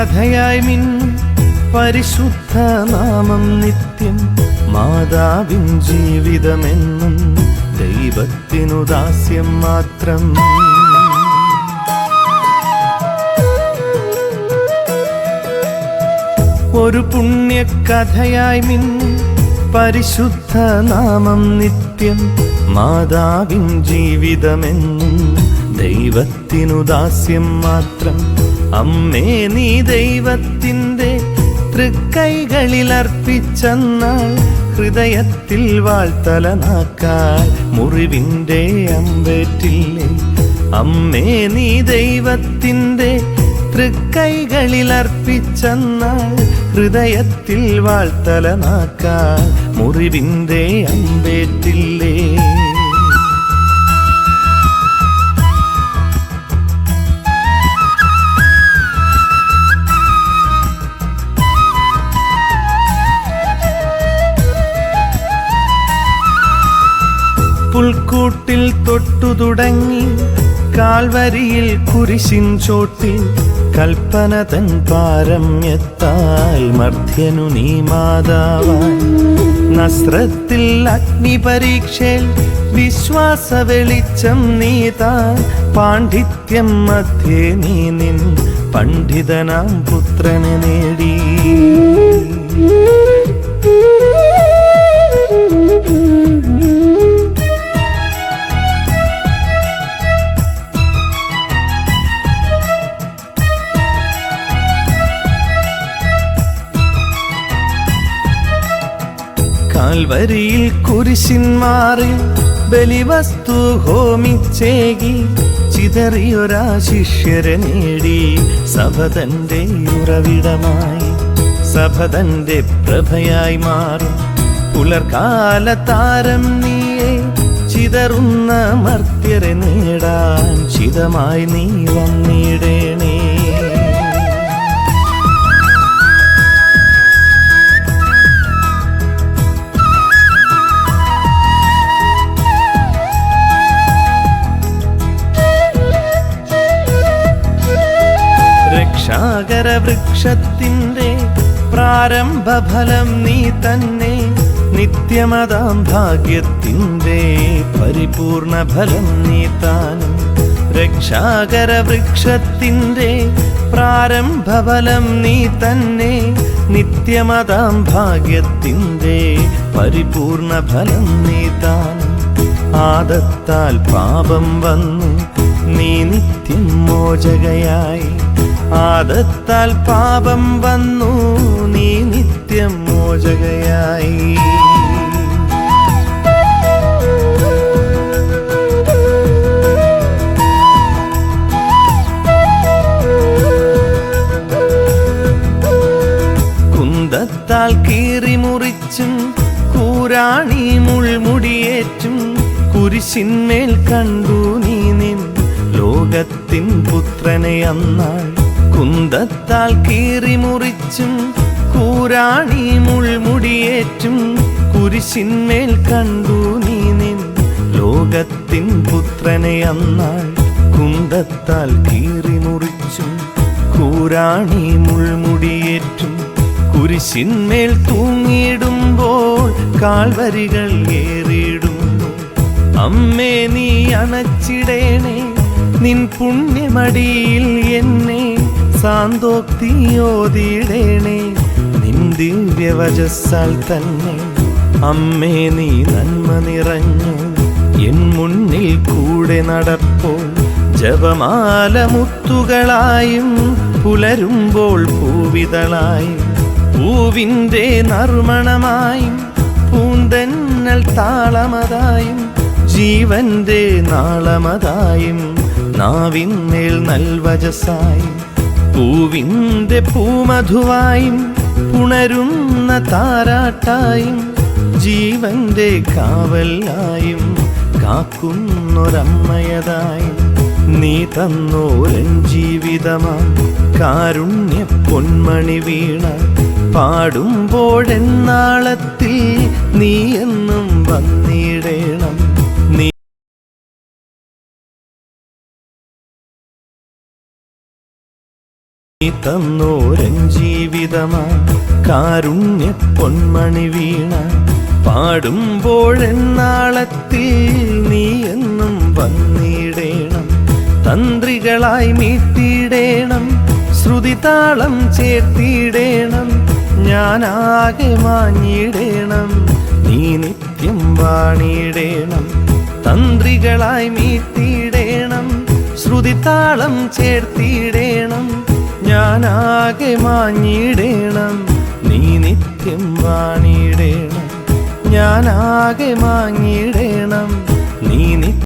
ഒരു മിൻ പരിശുദ്ധ നാമം നിത്യം മാതാവിൻ ജീവിതമെന്നും ദൈവത്തിനു ദാസ്യം മാത്രം. ഒരു പുണ്യകഥയായി മിൻ പരിശുദ്ധ നാമം നിത്യം മാതാവിൻ ജീവിതമെന്നും ദൈവത്തിനു ദാസ്യം മാത്രം. അമ്മേ നീ ദൈവത്തിന്റെ തൃക്കൈകളിൽ അർപ്പിച്ചെന്നാൽ ഹൃദയത്തിൽ വാഴ്ത്തലനാക്കാൽ മുറിവിന്റെ അമ്പേറ്റില്ലേ? അമ്മേ നീ ദൈവത്തിന്റെ തൃക്കൈകളിൽ അർപ്പിച്ചെന്നാൽ ഹൃദയത്തിൽ വാഴ്ത്തലനാക്കാൽ മുറിവിന്റെ അമ്പേറ്റില്ലേ? പുൽക്കൂട്ടിൽ തൊട്ടു തുടങ്ങി കാൽവരിയിൽ കുരിശിൻ ചോട്ടിൽ കൽപ്പന തൻ പാരമ്യത്താൽ മർദ്ധ്യനു നീ മാതാവായി. നസ്രത്തിൽ അഗ്നി പരീക്ഷയിൽ വിശ്വാസ വെളിച്ചം നീതാ പാണ്ഡിത്യം മധ്യേ നീ നിൻ പണ്ഡിതനാം പുത്രനെ നേടി. കാൽവരിയിൽ കുരിശിന്മാറിൽ ബലിവസ്തു ഹോമിച്ചേകി ചിതറിയൊരാ ശിഷ്യരെ നേടി സഭതന്റെ ഉറവിടമായി സഭതന്റെ പ്രഭയായി മാറും. പുലർകാല താരം നീയെ ചിതറുന്ന മർത്യരെ നേടാൻ ചിതമായി നീ വന്നിടേണേ രക്ഷാകര വൃക്ഷത്തിന്റെ പ്രാരംഭഫലം നീ തന്നെ നിത്യമതാം ഭാഗ്യത്തിന്റെ പരിപൂർണ ഫലം നീ താനും. രക്ഷാകര വൃക്ഷത്തിന്റെ പ്രാരംഭഫലം നീ തന്നെ നിത്യമതാം ഭാഗ്യത്തിന്റെ പരിപൂർണ ഫലം നീ താനും. ആദത്താൽ പാപം വന്നു നീ നിത്യം മോചകയായി. ആദത്താൽ പാപം വന്നു നീ നിത്യം മോചകയായി. കുന്തത്താൽ കീറി മുറിച്ചും കൂരാണി മുൾമുടിയേറ്റും കുരിശിന്മേൽ കണ്ടു നീ നിൻ ലോകത്തിൻ പുത്രനെ അന്നാൾ കുന്തത്താൽ കീറി മുറിച്ചും കൂരാണി മുൾമുടിയേറ്റും കുരിശിന്മേൽ കണ്ടു നീ നിൻ ലോകത്തിൻ പുത്രനെ അന്നാൾ കുന്തത്താൽ കീറി മുറിച്ചും കൂരാണി മുൾമുടിയേറ്റും കുരിശിന്മേൽ തൂങ്ങിയിടുമ്പോൾ കാൽവരികൾ ഏറിയിടുന്നു. അമ്മേ നീ അണച്ചിടേണേ നിൻ പുണ്യമടിയിൽ എന്നെ സാന്തോക്തിയോതിടേണേ നിൻ ദിവ്യവചസ്സാൽ തന്നെ. അമ്മേ നീ നന്മ നിറഞ്ഞു എൻ മുന്നിൽ കൂടെ നടപ്പോൾ ജപമാല മുത്തുകളായും പുലരുമ്പോൾ പൂവിതളായും പൂവിന്റെ നർമ്മണമായും പൂന്തന്നൽ താളമതായും ജീവന്റെ നാളമതായും നാവിന്മേൽ നൽവജസായും പൂവിന്റെ പൂമധുവായും പുണരുന്ന താരാട്ടായും ജീവന്റെ കാവലായും കാക്കുന്നൊരമ്മയതായും നീ തന്നോരൻ ജീവിതമാ. കാരുണ്യ പൊന്മണി വീണ പാടുമ്പോഴെന്നാളത്തിൽ നീ എന്നും വന്നിടേണം. തന്നോരൻ ജീവിതമാ കാരുണ്യ പൊന്മണി വീണ. പാടുമ്പോഴെന്നാളത്തിൽ നീ എന്നും വന്നിടേണം. തന്ത്രികളായി മീട്ടിടേണം. ശ്രുതിതാളം ചേർത്തിടേണം. ഞാനാകെ മാഞ്ഞിടേണം. നീ നിത്യം വാണിടേണം. തന്ത്രികളായി മീട്ടിടേണം. ശ്രുതിതാളം ചേർത്തിടേണം. ഞാനാകെ മാഞ്ഞിടേണം. നീ നിത്യം വാണിടേണം. ഞാനാകെ മാഞ്ഞിടേണം. നീ നിത്യം